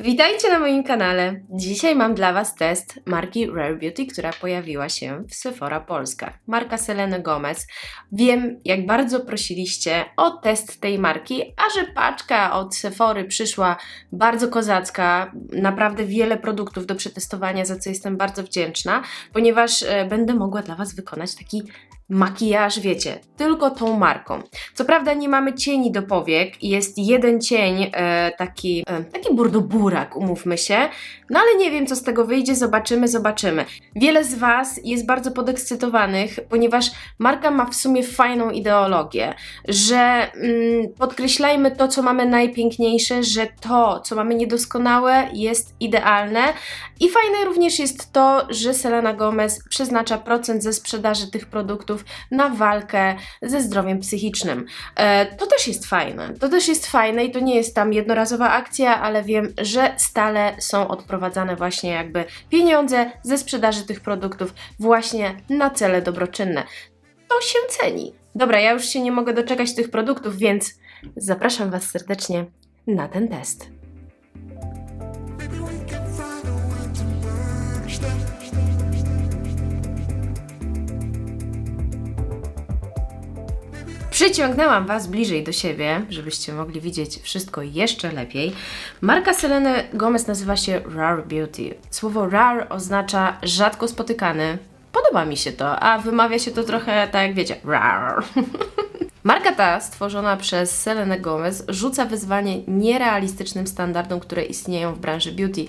Witajcie na moim kanale. Dzisiaj mam dla Was test marki Rare Beauty, która pojawiła się w Sephora Polska. Marka Seleny Gomez. Wiem, jak bardzo prosiliście o test tej marki, a że paczka od Sephory przyszła bardzo kozacka, naprawdę wiele produktów do przetestowania, za co jestem bardzo wdzięczna, ponieważ e, będę mogła dla Was wykonać taki makijaż, wiecie, tylko tą marką. Co prawda nie mamy cieni do powiek, jest jeden cień, e, taki, e, taki burdoburak, umówmy się, no ale nie wiem, co z tego wyjdzie, zobaczymy, zobaczymy. Wiele z Was jest bardzo podekscytowanych, ponieważ marka ma w sumie fajną ideologię, że mm, podkreślajmy to, co mamy najpiękniejsze, że to, co mamy niedoskonałe, jest idealne i fajne również jest to, że Selena Gomez przeznacza procent ze sprzedaży tych produktów na walkę ze zdrowiem psychicznym. E, to też jest fajne. To też jest fajne i to nie jest tam jednorazowa akcja, ale wiem, że stale są odprowadzane właśnie jakby pieniądze ze sprzedaży tych produktów właśnie na cele dobroczynne. To się ceni. Dobra, ja już się nie mogę doczekać tych produktów, więc zapraszam Was serdecznie na ten test. Przyciągnęłam Was bliżej do siebie, żebyście mogli widzieć wszystko jeszcze lepiej. Marka Seleny Gomez nazywa się Rare Beauty. Słowo rare oznacza rzadko spotykany. Podoba mi się to, a wymawia się to trochę tak jak wiecie, rare. Marka ta, stworzona przez Selenę Gomez, rzuca wyzwanie nierealistycznym standardom, które istnieją w branży beauty.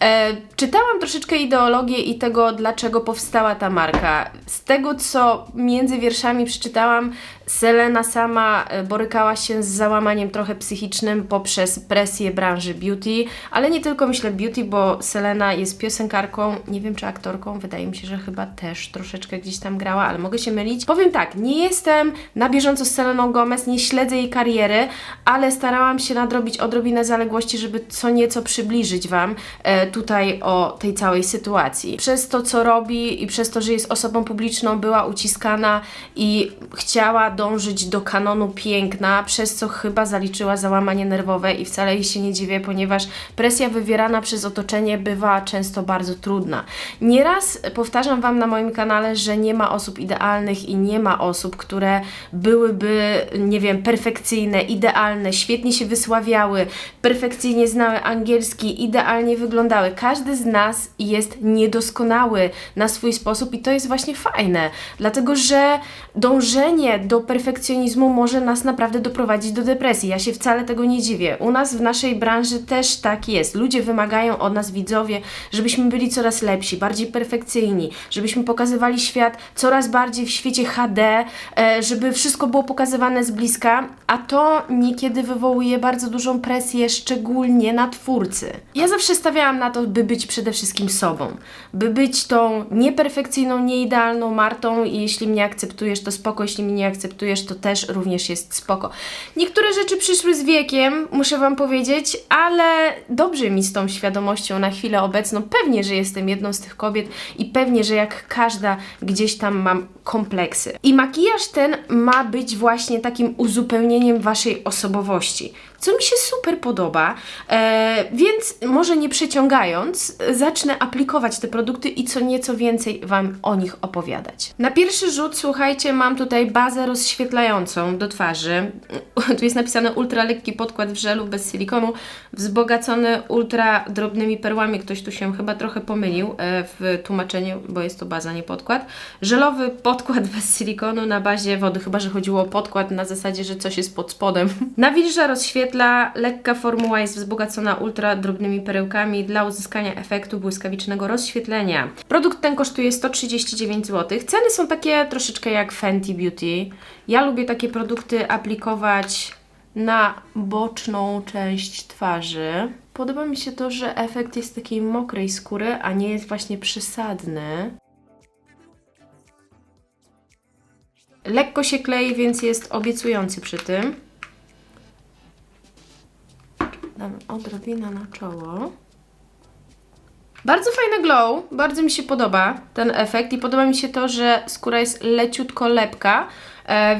E, czytałam troszeczkę ideologię i tego, dlaczego powstała ta marka. Z tego, co między wierszami przeczytałam, Selena sama e, borykała się z załamaniem trochę psychicznym poprzez presję branży beauty, ale nie tylko myślę beauty, bo Selena jest piosenkarką, nie wiem czy aktorką, wydaje mi się, że chyba też troszeczkę gdzieś tam grała, ale mogę się mylić. Powiem tak, nie jestem na bieżąco z Seleną Gomez, nie śledzę jej kariery, ale starałam się nadrobić odrobinę zaległości, żeby co nieco przybliżyć Wam e, tutaj o tej całej sytuacji. Przez to, co robi i przez to, że jest osobą publiczną, była uciskana i chciała dążyć do kanonu piękna, przez co chyba zaliczyła załamanie nerwowe i wcale jej się nie dziwię, ponieważ presja wywierana przez otoczenie bywa często bardzo trudna. Nieraz powtarzam Wam na moim kanale, że nie ma osób idealnych i nie ma osób, które byłyby, nie wiem, perfekcyjne, idealne, świetnie się wysławiały, perfekcyjnie znały angielski, idealnie wyglądały. Każdy z nas jest niedoskonały na swój sposób i to jest właśnie fajne, dlatego że dążenie do perfekcjonizmu może nas naprawdę doprowadzić do depresji. Ja się wcale tego nie dziwię. U nas w naszej branży też tak jest. Ludzie wymagają od nas, widzowie, żebyśmy byli coraz lepsi, bardziej perfekcyjni, żebyśmy pokazywali świat coraz bardziej w świecie HD, e, żeby wszystko było pokazywane z bliska, a to niekiedy wywołuje bardzo dużą presję, szczególnie na twórcy. Ja zawsze stawiałam na to, by być przede wszystkim sobą, by być tą nieperfekcyjną, nieidealną Martą i jeśli mnie akceptujesz, to spoko, jeśli mnie nie akceptujesz, to też również jest spoko. Niektóre rzeczy przyszły z wiekiem, muszę Wam powiedzieć, ale dobrze mi z tą świadomością na chwilę obecną. Pewnie, że jestem jedną z tych kobiet i pewnie, że jak każda gdzieś tam mam kompleksy. I makijaż ten ma być właśnie takim uzupełnieniem Waszej osobowości, co mi się super podoba, e, więc może nie przeciągając, zacznę aplikować te produkty i co nieco więcej Wam o nich opowiadać. Na pierwszy rzut, słuchajcie, mam tutaj bazę rozświetlającą do twarzy. Tu jest napisane ultra lekki podkład w żelu bez silikonu, wzbogacony ultra drobnymi perłami. Ktoś tu się chyba trochę pomylił e, w tłumaczeniu, bo jest to baza, nie podkład. Żelowy podkład bez silikonu na bazie wody, chyba że chodziło o podkład na zasadzie, że coś jest pod spodem. Nawilża, rozświetla, lekka formuła jest wzbogacona ultra drobnymi perełkami dla uzyskania efektu błyskawicznego rozświetlenia. Produkt ten kosztuje 139 zł. Ceny są takie troszeczkę jak Fenty Beauty. Ja lubię takie produkty aplikować na boczną część twarzy. Podoba mi się to, że efekt jest takiej mokrej skóry, a nie jest właśnie przesadny. Lekko się klei, więc jest obiecujący przy tym. Dam odrobinę na czoło. Bardzo fajny glow, bardzo mi się podoba ten efekt i podoba mi się to, że skóra jest leciutko lepka,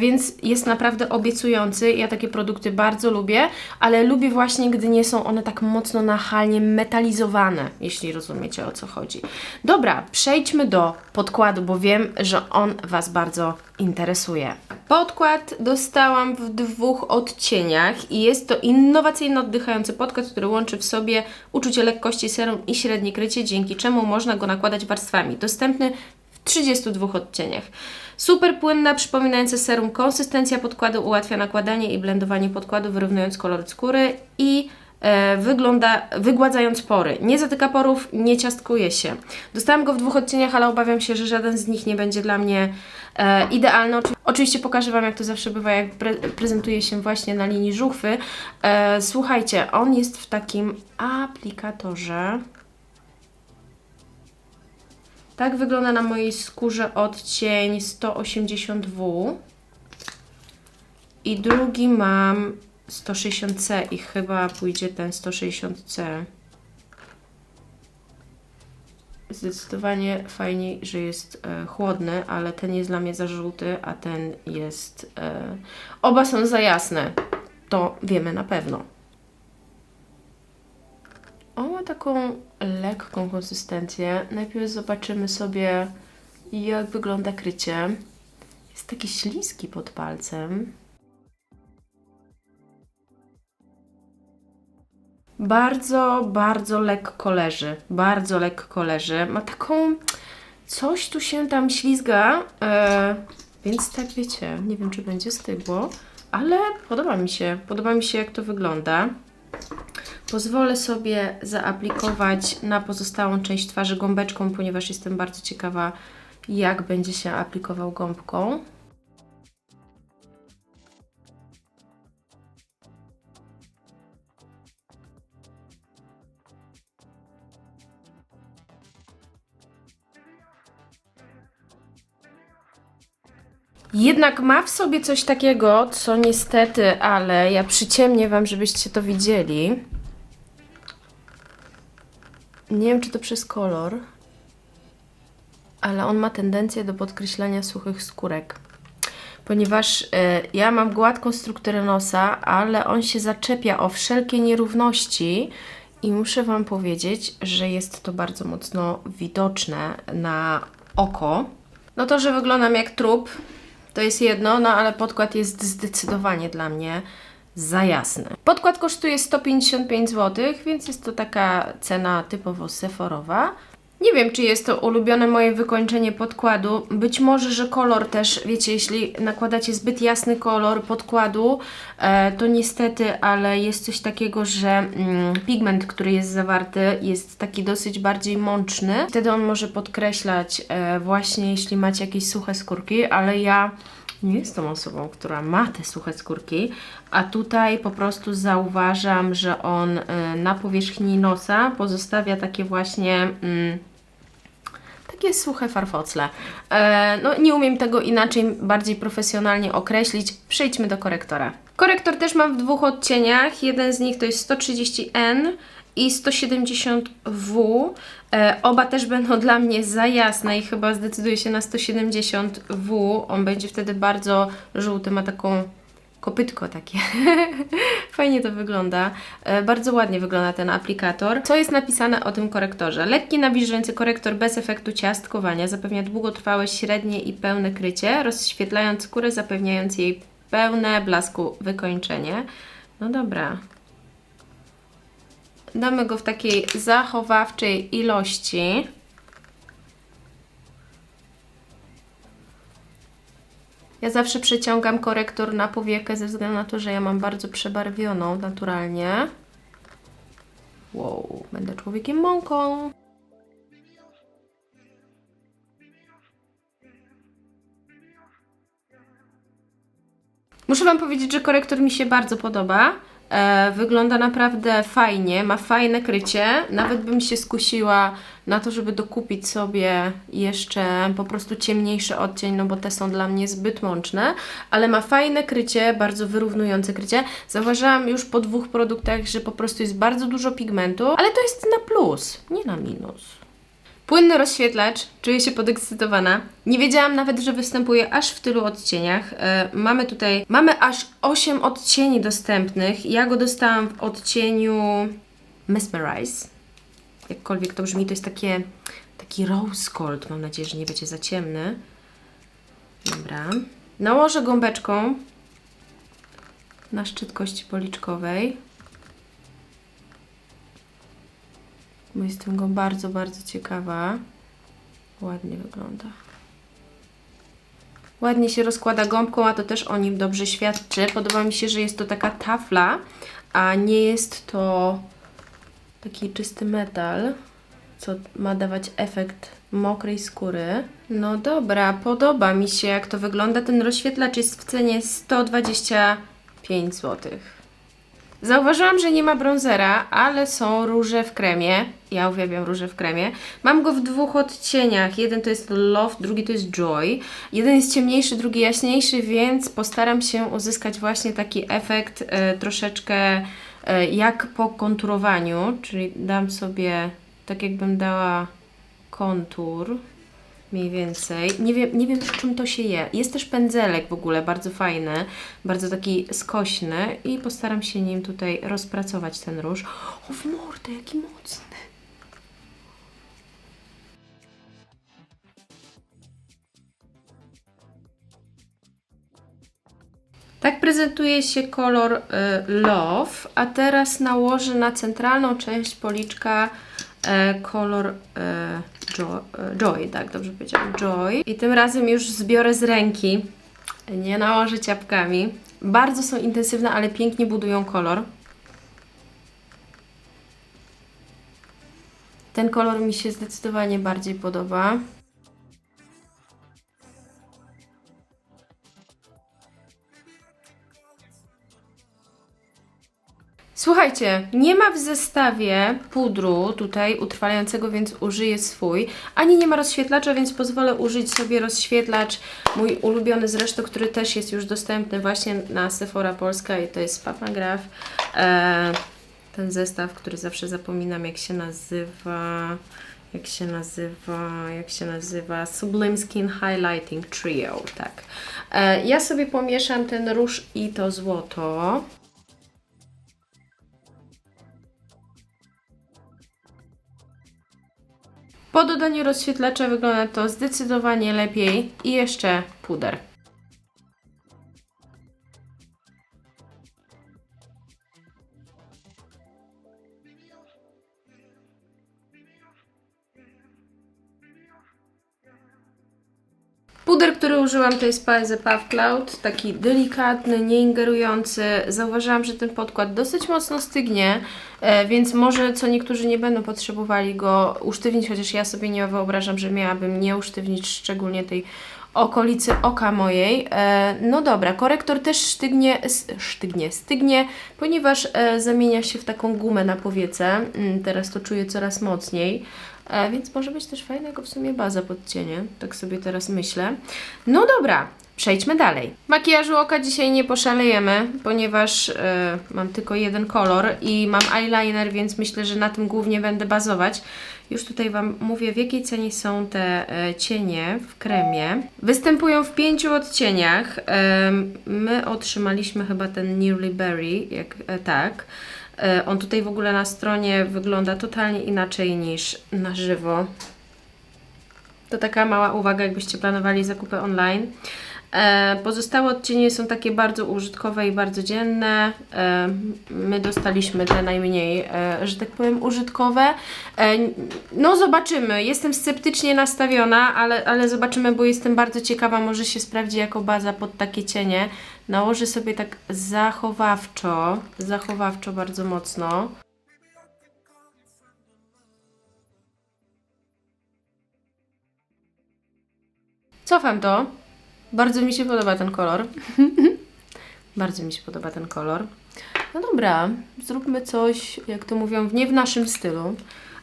więc jest naprawdę obiecujący. Ja takie produkty bardzo lubię, ale lubię właśnie, gdy nie są one tak mocno nachalnie metalizowane, jeśli rozumiecie o co chodzi. Dobra, przejdźmy do podkładu, bo wiem, że on Was bardzo interesuje. Podkład dostałam w dwóch odcieniach i jest to innowacyjny oddychający podkład, który łączy w sobie uczucie lekkości serum i średnie krycie, dzięki czemu można go nakładać warstwami. Dostępny 32 odcieniach. Super płynna, przypominająca serum konsystencja podkładu ułatwia nakładanie i blendowanie podkładu, wyrównując kolor skóry i e, wygląda wygładzając pory. Nie zatyka porów, nie ciastkuje się. Dostałam go w dwóch odcieniach, ale obawiam się, że żaden z nich nie będzie dla mnie e, idealny. Oczy- Oczywiście pokażę Wam, jak to zawsze bywa, jak pre prezentuje się właśnie na linii żuchwy. E, słuchajcie, on jest w takim aplikatorze. Tak wygląda na mojej skórze odcień 180W. I drugi mam 160C i chyba pójdzie ten 160C. Zdecydowanie fajniej, że jest e, chłodny, ale ten jest dla mnie za żółty, a ten jest. E, oba są za jasne. To wiemy na pewno. On ma taką lekką konsystencję. Najpierw zobaczymy sobie, jak wygląda krycie. Jest taki śliski pod palcem. Bardzo, bardzo lekko leży. Bardzo lekko leży. Ma taką. Coś tu się tam ślizga, e, więc tak wiecie, nie wiem czy będzie stygło, ale podoba mi się. Podoba mi się jak to wygląda. Pozwolę sobie zaaplikować na pozostałą część twarzy gąbeczką, ponieważ jestem bardzo ciekawa, jak będzie się aplikował gąbką. Jednak ma w sobie coś takiego, co niestety, ale ja przyciemnię Wam, żebyście to widzieli. Nie wiem, czy to przez kolor, ale on ma tendencję do podkreślania suchych skórek. Ponieważ e, ja mam gładką strukturę nosa, ale on się zaczepia o wszelkie nierówności i muszę Wam powiedzieć, że jest to bardzo mocno widoczne na oko. No to, że wyglądam jak trup, to jest jedno, no ale podkład jest zdecydowanie dla mnie za jasny. Podkład kosztuje 155 zł, więc jest to taka cena typowo seforowa. Nie wiem, czy jest to ulubione moje wykończenie podkładu. Być może, że kolor też, wiecie, jeśli nakładacie zbyt jasny kolor podkładu, e, to niestety, ale jest coś takiego, że mm, pigment, który jest zawarty, jest taki dosyć bardziej mączny. Wtedy on może podkreślać e, właśnie, jeśli macie jakieś suche skórki, ale ja nie jestem osobą, która ma te suche skórki, a tutaj po prostu zauważam, że on y, na powierzchni nosa pozostawia takie właśnie mm, takie suche farfocle. E, no nie umiem tego inaczej bardziej profesjonalnie określić. Przejdźmy do korektora. Korektor też mam w dwóch odcieniach. Jeden z nich to jest 130N i 170W. E, oba też będą dla mnie za jasne i chyba zdecyduję się na 170W. On będzie wtedy bardzo żółty, ma taką kopytko takie. Fajnie to wygląda. E, bardzo ładnie wygląda ten aplikator. Co jest napisane o tym korektorze? Lekki nawilżający korektor bez efektu ciastkowania zapewnia długotrwałe, średnie i pełne krycie, rozświetlając skórę, zapewniając jej pełne blasku wykończenie. No dobra. Damy go w takiej zachowawczej ilości. Ja zawsze przeciągam korektor na powiekę ze względu na to, że ja mam bardzo przebarwioną naturalnie. Wow, będę człowiekiem mąką. Muszę Wam powiedzieć, że korektor mi się bardzo podoba. E, wygląda naprawdę fajnie, ma fajne krycie. Nawet bym się skusiła na to, żeby dokupić sobie jeszcze po prostu ciemniejszy odcień, no bo te są dla mnie zbyt mączne, ale ma fajne krycie, bardzo wyrównujące krycie. Zauważyłam już po dwóch produktach, że po prostu jest bardzo dużo pigmentu, ale to jest na plus, nie na minus. Płynny rozświetlacz, czuję się podekscytowana. Nie wiedziałam nawet, że występuje aż w tylu odcieniach. E, mamy tutaj, mamy aż 8 odcieni dostępnych. Ja go dostałam w odcieniu Mesmerize. Jakkolwiek to brzmi, to jest takie, taki rose gold. Mam nadzieję, że nie będzie za ciemny. Dobra. Nałożę gąbeczką na szczyt kości policzkowej. Bo jestem go bardzo, bardzo ciekawa. Ładnie wygląda. Ładnie się rozkłada gąbką, a to też o nim dobrze świadczy. Podoba mi się, że jest to taka tafla, a nie jest to taki czysty metal, co ma dawać efekt mokrej skóry. No dobra, podoba mi się jak to wygląda. Ten rozświetlacz jest w cenie 125 złotych. Zauważyłam, że nie ma bronzera, ale są róże w kremie. Ja uwielbiam róże w kremie. Mam go w dwóch odcieniach. Jeden to jest Love, drugi to jest Joy. Jeden jest ciemniejszy, drugi jaśniejszy, więc postaram się uzyskać właśnie taki efekt e, troszeczkę e, jak po konturowaniu, czyli dam sobie tak jakbym dała kontur mniej więcej. Nie wiem, nie wiem z czym to się je. Jest też pędzelek w ogóle, bardzo fajny, bardzo taki skośny i postaram się nim tutaj rozpracować ten róż. O, w mordę, jaki mocny. Tak prezentuje się kolor y, Love, a teraz nałożę na centralną część policzka kolor e, e, Joy, tak dobrze powiedziałam, Joy. I tym razem już zbiorę z ręki, nie nałożę ciapkami. Bardzo są intensywne, ale pięknie budują kolor. Ten kolor mi się zdecydowanie bardziej podoba. Słuchajcie, nie ma w zestawie pudru tutaj utrwalającego, więc użyję swój. Ani nie ma rozświetlacza, więc pozwolę użyć sobie rozświetlacz mój ulubiony zresztą, który też jest już dostępny właśnie na Sephora Polska i to jest Papagraph. E, ten zestaw, który zawsze zapominam jak się nazywa. Jak się nazywa, jak się nazywa? Sublime Skin Highlighting Trio, tak. E, ja sobie pomieszam ten róż i to złoto. Po dodaniu rozświetlacza wygląda to zdecydowanie lepiej i jeszcze puder. Puder, który użyłam to jest Paese Puff Cloud, taki delikatny, nieingerujący. Zauważyłam, że ten podkład dosyć mocno stygnie, e, więc może co niektórzy nie będą potrzebowali go usztywnić, chociaż ja sobie nie wyobrażam, że miałabym nie usztywnić szczególnie tej okolicy oka mojej. E, no dobra, korektor też sztygnie, sztygnie, stygnie, ponieważ e, zamienia się w taką gumę na powiece. Mm, Teraz to czuję coraz mocniej. E, więc może być też fajna jako w sumie baza pod cienie. Tak sobie teraz myślę. No dobra, przejdźmy dalej. Makijażu oka dzisiaj nie poszalejemy, ponieważ e, mam tylko jeden kolor i mam eyeliner, więc myślę, że na tym głównie będę bazować. Już tutaj Wam mówię, w jakiej cenie są te e, cienie w kremie. Występują w pięciu odcieniach. My otrzymaliśmy chyba ten Nearly Berry, jak tak. E, On tutaj w ogóle na stronie wygląda totalnie inaczej niż na żywo. To taka mała uwaga, jakbyście planowali zakupy online. E, Pozostałe odcienie są takie bardzo użytkowe i bardzo dzienne. E, My dostaliśmy te najmniej, e, że tak powiem, użytkowe. No zobaczymy. Jestem sceptycznie nastawiona, ale, ale zobaczymy, bo jestem bardzo ciekawa. Może się sprawdzi jako baza pod takie cienie. Nałożę sobie tak zachowawczo, zachowawczo bardzo mocno. Cofam to. Bardzo mi się podoba ten kolor. Bardzo mi się podoba ten kolor. No dobra, zróbmy coś, jak to mówią, nie w naszym stylu.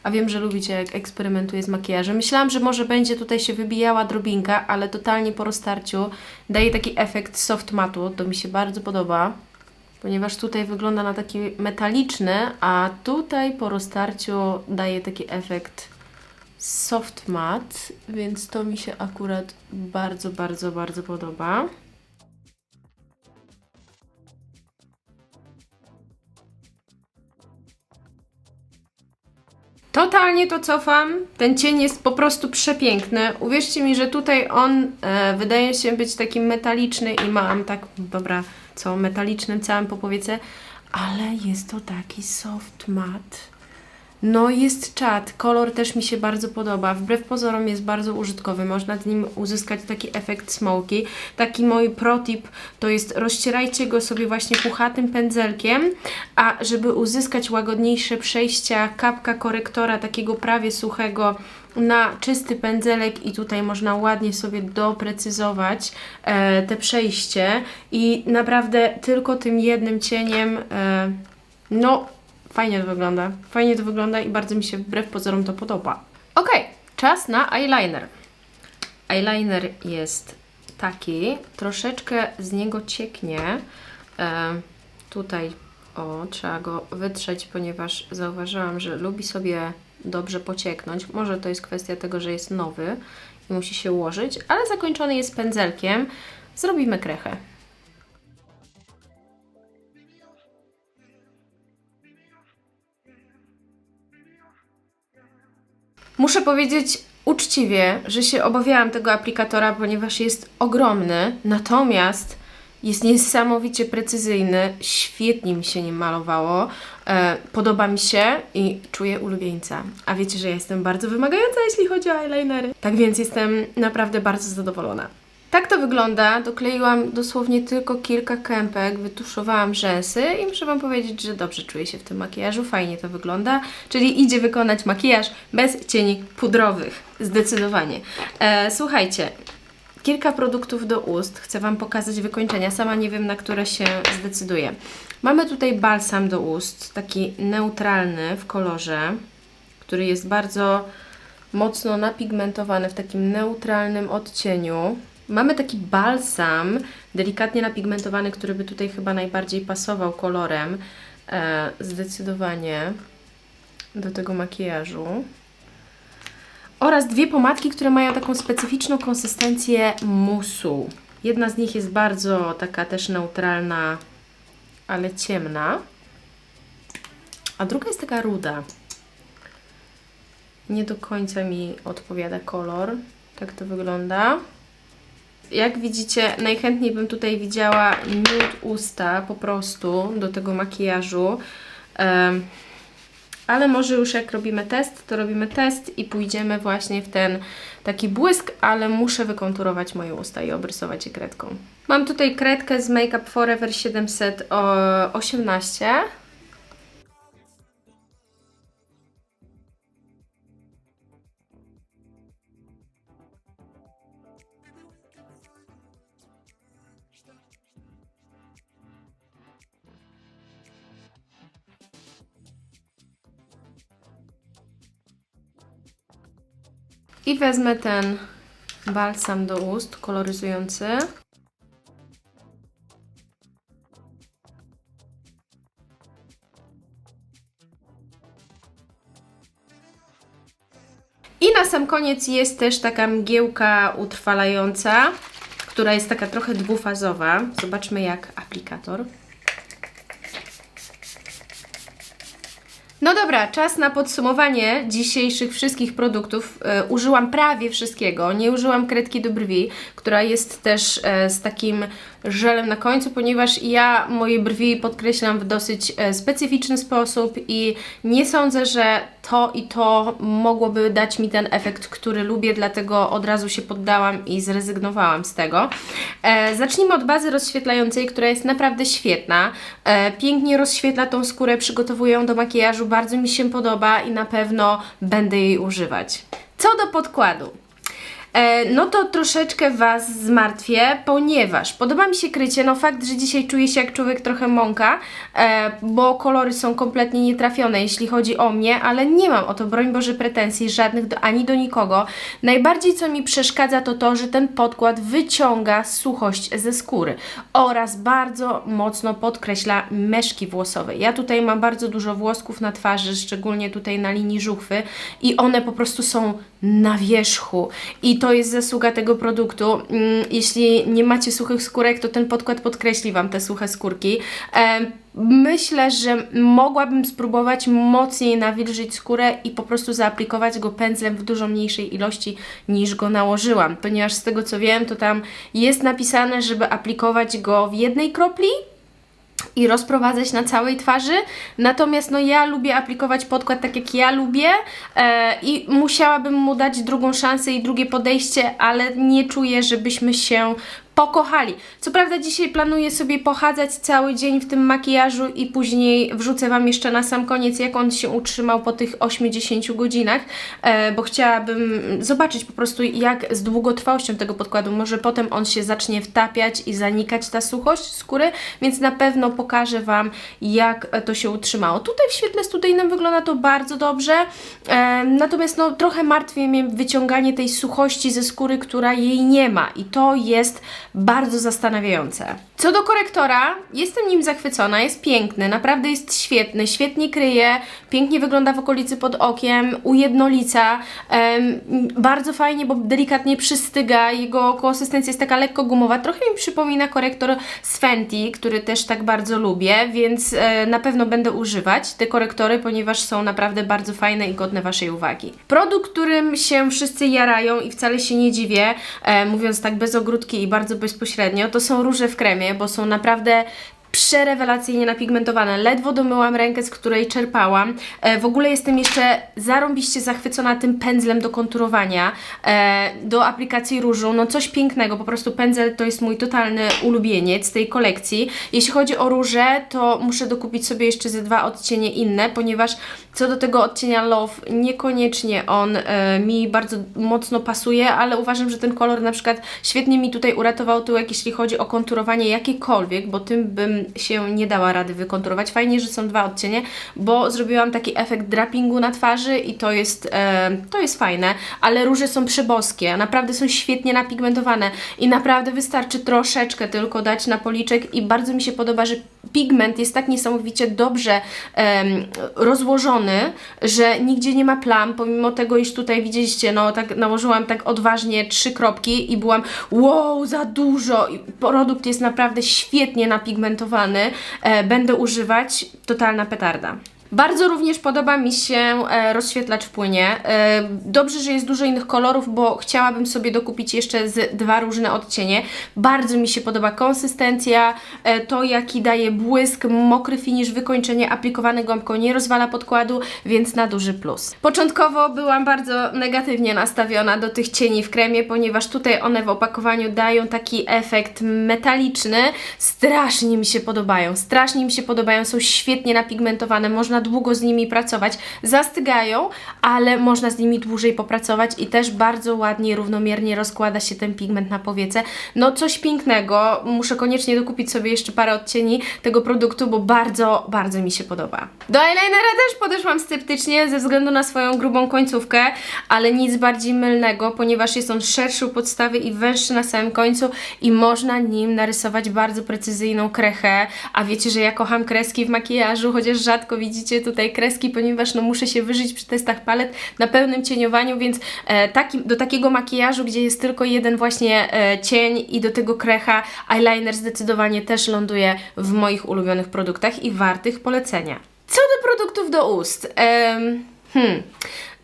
A wiem, że lubicie, jak eksperymentuję z makijażem. Myślałam, że może będzie tutaj się wybijała drobinka, ale totalnie po roztarciu daje taki efekt soft matu. To mi się bardzo podoba, ponieważ tutaj wygląda na taki metaliczny, a tutaj po roztarciu daje taki efekt soft matte, więc to mi się akurat bardzo, bardzo, bardzo podoba. Totalnie to cofam. Ten cień jest po prostu przepiękny. Uwierzcie mi, że tutaj on e, wydaje się być taki metaliczny i mam tak, dobra, co, metalicznym całym po powiece, ale jest to taki soft matte. No jest czad, kolor też mi się bardzo podoba. Wbrew pozorom jest bardzo użytkowy. Można z nim uzyskać taki efekt smoky. Taki mój protip to jest rozcierajcie go sobie właśnie puchatym pędzelkiem, a żeby uzyskać łagodniejsze przejścia, kapka korektora takiego prawie suchego na czysty pędzelek i tutaj można ładnie sobie doprecyzować e, te przejście i naprawdę tylko tym jednym cieniem e, no Fajnie to wygląda. Fajnie to wygląda i bardzo mi się wbrew pozorom to podoba. Ok, czas na eyeliner. Eyeliner jest taki, troszeczkę z niego cieknie. E, tutaj, o, trzeba go wytrzeć, ponieważ zauważyłam, że lubi sobie dobrze pocieknąć. Może to jest kwestia tego, że jest nowy i musi się ułożyć, ale zakończony jest pędzelkiem. Zrobimy krechę. Muszę powiedzieć uczciwie, że się obawiałam tego aplikatora, ponieważ jest ogromny, natomiast jest niesamowicie precyzyjny, świetnie mi się nim malowało, e, podoba mi się i czuję ulubieńca. A wiecie, że ja jestem bardzo wymagająca, jeśli chodzi o eyelinery. Tak więc jestem naprawdę bardzo zadowolona. Tak to wygląda. Dokleiłam dosłownie tylko kilka kępek, wytuszowałam rzęsy i muszę Wam powiedzieć, że dobrze czuję się w tym makijażu, fajnie to wygląda. Czyli idzie wykonać makijaż bez cieni pudrowych. Zdecydowanie. E, słuchajcie, kilka produktów do ust. Chcę Wam pokazać wykończenia. Sama nie wiem, na które się zdecyduję. Mamy tutaj balsam do ust, taki neutralny w kolorze, który jest bardzo mocno napigmentowany w takim neutralnym odcieniu. Mamy taki balsam, delikatnie napigmentowany, który by tutaj chyba najbardziej pasował kolorem. E, zdecydowanie do tego makijażu. Oraz dwie pomadki, które mają taką specyficzną konsystencję musu. Jedna z nich jest bardzo taka też neutralna, ale ciemna. A druga jest taka ruda. Nie do końca mi odpowiada kolor. Tak to wygląda. Jak widzicie, najchętniej bym tutaj widziała nude usta po prostu do tego makijażu. Ale może już jak robimy test, to robimy test i pójdziemy właśnie w ten taki błysk, ale muszę wykonturować moje usta i obrysować je kredką. Mam tutaj kredkę z Make Up Forever 718. I wezmę ten balsam do ust koloryzujący. I na sam koniec jest też taka mgiełka utrwalająca, która jest taka trochę dwufazowa. Zobaczmy jak aplikator. Dobra, czas na podsumowanie dzisiejszych wszystkich produktów. E, użyłam prawie wszystkiego. Nie użyłam kredki do brwi, która jest też e, z takim żelem na końcu, ponieważ ja moje brwi podkreślam w dosyć e, specyficzny sposób i nie sądzę, że to i to mogłoby dać mi ten efekt, który lubię, dlatego od razu się poddałam i zrezygnowałam z tego. E, zacznijmy od bazy rozświetlającej, która jest naprawdę świetna. E, pięknie rozświetla tą skórę, przygotowuje ją do makijażu, bardzo mi się podoba i na pewno będę jej używać. Co do podkładu. E, no to troszeczkę Was zmartwię, ponieważ podoba mi się krycie, no fakt, że dzisiaj czuję się jak człowiek trochę mąka, e, bo kolory są kompletnie nietrafione, jeśli chodzi o mnie, ale nie mam o to, broń Boże, pretensji żadnych do, ani do nikogo. Najbardziej co mi przeszkadza to to, że ten podkład wyciąga suchość ze skóry oraz bardzo mocno podkreśla meszki włosowe. Ja tutaj mam bardzo dużo włosków na twarzy, szczególnie tutaj na linii żuchwy i one po prostu są na wierzchu i to jest zasługa tego produktu. Mm, Jeśli nie macie suchych skórek, to ten podkład podkreśli Wam te suche skórki. Em, Myślę, że mogłabym spróbować mocniej nawilżyć skórę i po prostu zaaplikować go pędzlem w dużo mniejszej ilości niż go nałożyłam, ponieważ z tego co wiem, to tam jest napisane, żeby aplikować go w jednej kropli i rozprowadzać na całej twarzy. Natomiast no ja lubię aplikować podkład tak jak ja lubię e, i musiałabym mu dać drugą szansę i drugie podejście, ale nie czuję, żebyśmy się pokochali. Co prawda dzisiaj planuję sobie pochadzać cały dzień w tym makijażu i później wrzucę Wam jeszcze na sam koniec, jak on się utrzymał po tych 8-10 godzinach, e, bo chciałabym zobaczyć po prostu jak z długotrwałością tego podkładu, może potem on się zacznie wtapiać i zanikać ta suchość skóry, więc na pewno pokażę Wam jak to się utrzymało. Tutaj w świetle studyjnym wygląda to bardzo dobrze, e, natomiast no trochę martwi mnie wyciąganie tej suchości ze skóry, która jej nie ma i to jest bardzo zastanawiające. Co do korektora, jestem nim zachwycona, jest piękny, naprawdę jest świetny, świetnie kryje, pięknie wygląda w okolicy pod okiem, ujednolica, bardzo fajnie, bo delikatnie przystyga, jego konsystencja jest taka lekko gumowa, trochę mi przypomina korektor z Fenty, który też tak bardzo lubię, więc e, na pewno będę używać te korektory, ponieważ są naprawdę bardzo fajne i godne Waszej uwagi. Produkt, którym się wszyscy jarają i wcale się nie dziwię, e, mówiąc tak bez ogródki i bardzo bezpośrednio, to są róże w kremie, bo są naprawdę przerewelacyjnie napigmentowane. Ledwo domyłam rękę, z której czerpałam. E, w ogóle jestem jeszcze zarąbiście zachwycona tym pędzlem do konturowania, e, do aplikacji różu. No coś pięknego, po prostu pędzel to jest mój totalny ulubieniec tej kolekcji. Jeśli chodzi o róże, to muszę dokupić sobie jeszcze ze dwa odcienie inne, ponieważ co do tego odcienia Love, niekoniecznie on e, mi bardzo mocno pasuje, ale uważam, że ten kolor na przykład świetnie mi tutaj uratował tyłek, jeśli chodzi o konturowanie jakiekolwiek, bo tym bym się nie dała rady wykonturować. Fajnie, że są dwa odcienie, bo zrobiłam taki efekt drapingu na twarzy i to jest, e, to jest fajne, ale róże są przeboskie, naprawdę są świetnie napigmentowane i naprawdę wystarczy troszeczkę tylko dać na policzek i bardzo mi się podoba, że pigment jest tak niesamowicie dobrze rozłożony, że nigdzie nie ma plam, pomimo tego, iż tutaj widzieliście, no tak nałożyłam tak odważnie trzy kropki i byłam wow, za dużo. I produkt jest naprawdę świetnie napigmentowany. E, będę używać, totalna petarda. Bardzo również podoba mi się e, rozświetlacz w płynie. E, dobrze, że jest dużo innych kolorów, bo chciałabym sobie dokupić jeszcze z dwa różne odcienie. Bardzo mi się podoba konsystencja, e, to jaki daje błysk, mokry finish, wykończenie, aplikowany gąbką nie rozwala podkładu, więc na duży plus. Początkowo byłam bardzo negatywnie nastawiona do tych cieni w kremie, ponieważ tutaj one w opakowaniu dają taki efekt metaliczny. Strasznie mi się podobają, strasznie mi się podobają, są świetnie napigmentowane, można długo z nimi pracować. Zastygają, ale można z nimi dłużej popracować i też bardzo ładnie, równomiernie rozkłada się ten pigment na powiece. No coś pięknego, muszę koniecznie dokupić sobie jeszcze parę odcieni tego produktu, bo bardzo, bardzo mi się podoba. Do eyelinera też podeszłam sceptycznie ze względu na swoją grubą końcówkę, ale nic bardziej mylnego, ponieważ jest on szerszy u podstawy i węższy na samym końcu i można nim narysować bardzo precyzyjną krechę, a wiecie, że ja kocham kreski w makijażu, chociaż rzadko widzicie tutaj kreski, ponieważ no muszę się wyżyć przy testach palet na pełnym cieniowaniu, więc e, taki, do takiego makijażu, gdzie jest tylko jeden właśnie e, cień i do tego krecha, eyeliner zdecydowanie też ląduje w moich ulubionych produktach i wartych polecenia. Co do produktów do ust, hmm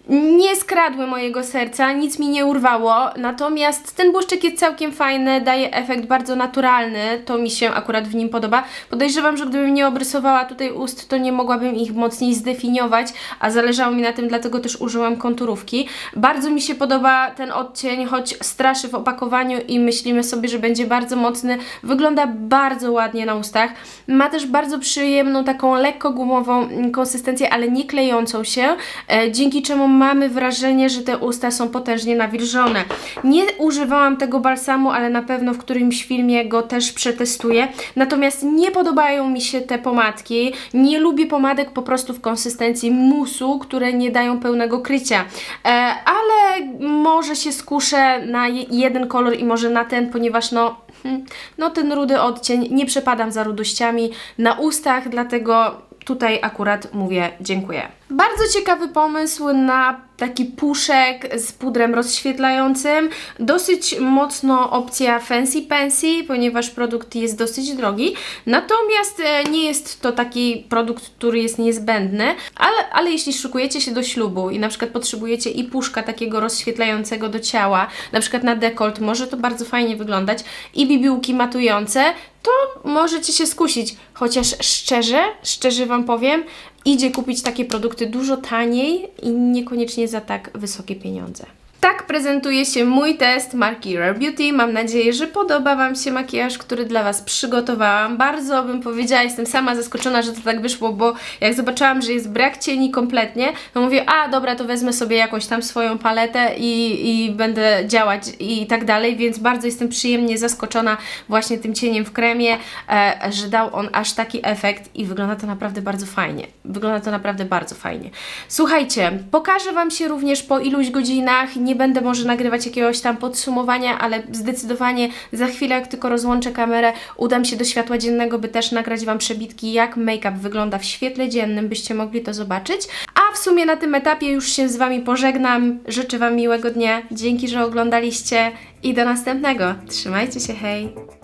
nie skradły mojego serca, nic mi nie urwało, natomiast ten błyszczyk jest całkiem fajny, daje efekt bardzo naturalny, to mi się akurat w nim podoba. Podejrzewam, że gdybym nie obrysowała tutaj ust, to nie mogłabym ich mocniej zdefiniować, a zależało mi na tym, dlatego też użyłam konturówki. Bardzo mi się podoba ten odcień, choć straszy w opakowaniu i myślimy sobie, że będzie bardzo mocny, wygląda bardzo ładnie na ustach. Ma też bardzo przyjemną, taką lekko gumową mm, konsystencję, ale nie klejącą się, e, dzięki czemu mamy wrażenie, że te usta są potężnie nawilżone. Nie używałam tego balsamu, ale na pewno w którymś filmie go też przetestuję. Natomiast nie podobają mi się te pomadki. Nie lubię pomadek po prostu w konsystencji musu, które nie dają pełnego krycia. E, ale może się skuszę na je- jeden kolor i może na ten, ponieważ no, hmm, no ten rudy odcień, nie przepadam za rudościami na ustach, dlatego tutaj akurat mówię dziękuję. Bardzo ciekawy pomysł na taki puszek z pudrem rozświetlającym. Dosyć mocno opcja fancy pensy, ponieważ produkt jest dosyć drogi. Natomiast e, nie jest to taki produkt, który jest niezbędny, ale, ale jeśli szykujecie się do ślubu i na przykład potrzebujecie i puszka takiego rozświetlającego do ciała, na przykład na dekolt, może to bardzo fajnie wyglądać, i bibiłki matujące, to możecie się skusić. Chociaż szczerze, szczerze Wam powiem, idzie kupić takie produkty dużo taniej i niekoniecznie za tak wysokie pieniądze. Tak prezentuje się mój test marki Rare Beauty. Mam nadzieję, że podoba Wam się makijaż, który dla Was przygotowałam. Bardzo bym powiedziała, jestem sama zaskoczona, że to tak wyszło, bo jak zobaczyłam, że jest brak cieni kompletnie, to mówię, a dobra, to wezmę sobie jakąś tam swoją paletę i, i będę działać i tak dalej, więc bardzo jestem przyjemnie zaskoczona właśnie tym cieniem w kremie, e, że dał on aż taki efekt i wygląda to naprawdę bardzo fajnie. Wygląda to naprawdę bardzo fajnie. Słuchajcie, pokażę Wam się również po iluś godzinach. Nie będę może nagrywać jakiegoś tam podsumowania, ale zdecydowanie za chwilę, jak tylko rozłączę kamerę, udam się do światła dziennego, by też nagrać Wam przebitki, jak make-up wygląda w świetle dziennym, byście mogli to zobaczyć. A w sumie na tym etapie już się z Wami pożegnam. Życzę Wam miłego dnia. Dzięki, że oglądaliście i do następnego. Trzymajcie się, hej!